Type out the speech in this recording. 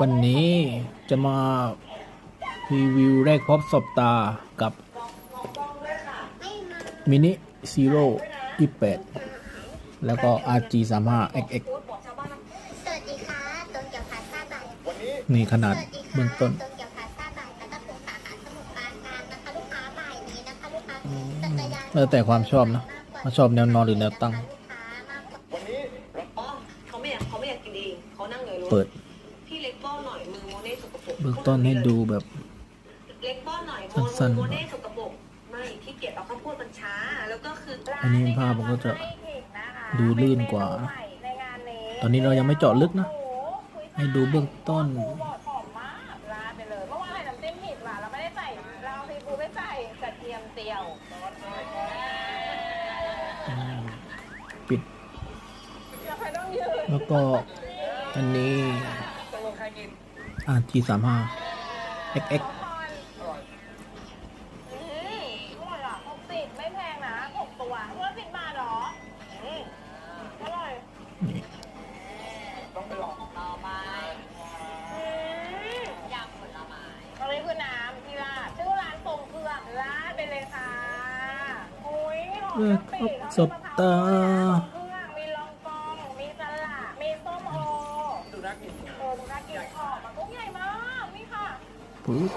วันนี้จะมารีวิวแรกพบศบตากับมินิซีโร่ยี่แปดแล้วก็ RG 3 5 XX สวัสดีค่ะตนเกี่ยวพาซาบายนี่ขนาดสวัสดีค่ะเบื้องต้นตนเกี่ยวพาซาบายปัตตาพงสาขาสมุทรปราการนะคะลูกค้าบ่ายนี้นะคะลูกค้าจักรยานแล้วแต่ความชอบนะว่าชอบแนวนอนหรือแนวตั้งลูกค้ามากกว่าอ๋อเขาไม่อยากเขาไม่อยากกินเองเขานั่งเลยรถเปิดพี่เล็กป้ อนหน่อยมือโมเน่สกปรกเบื้องต้นให้ดูแบบ เล็กป้อนหน่อยสั้นๆโมเน่สกปรกไม่ที่เก็บเอาข้าวโพดมันช้า แล้วก็คืออันนี้ภาพมันก็จะดูลื่นกว่า ตอนนี้เรายังไม่เจาะลึกนะ ให้ดูเบื้องต้นหอมมากราดไปเลยเมื่อวานใส่น้ำจิ้มผิดว่ะเราไม่ไม่เราซีฟูไม่ใส่กระเทียมเจียวปิดเราใครต้องยืนแล้วก็อันนี้ RG 3 5 XX อืมอร่อยอะหกสิบไม่แพงนะหกตัวเพื่อสิบบาทเหรออืมอร่อยนี่ต่อไปอืมยำผลไม้อันนี้คือน้ำที่ราดชื่อร้านทรงเครื่องราดไปเลยค่ะอุ้ยหอมแรกกะพปิบศบตา ดูน่ากินเออดูน่ากินขอบมันกุ้งใหญ่มากนี่ค่ะ ปึ๊บ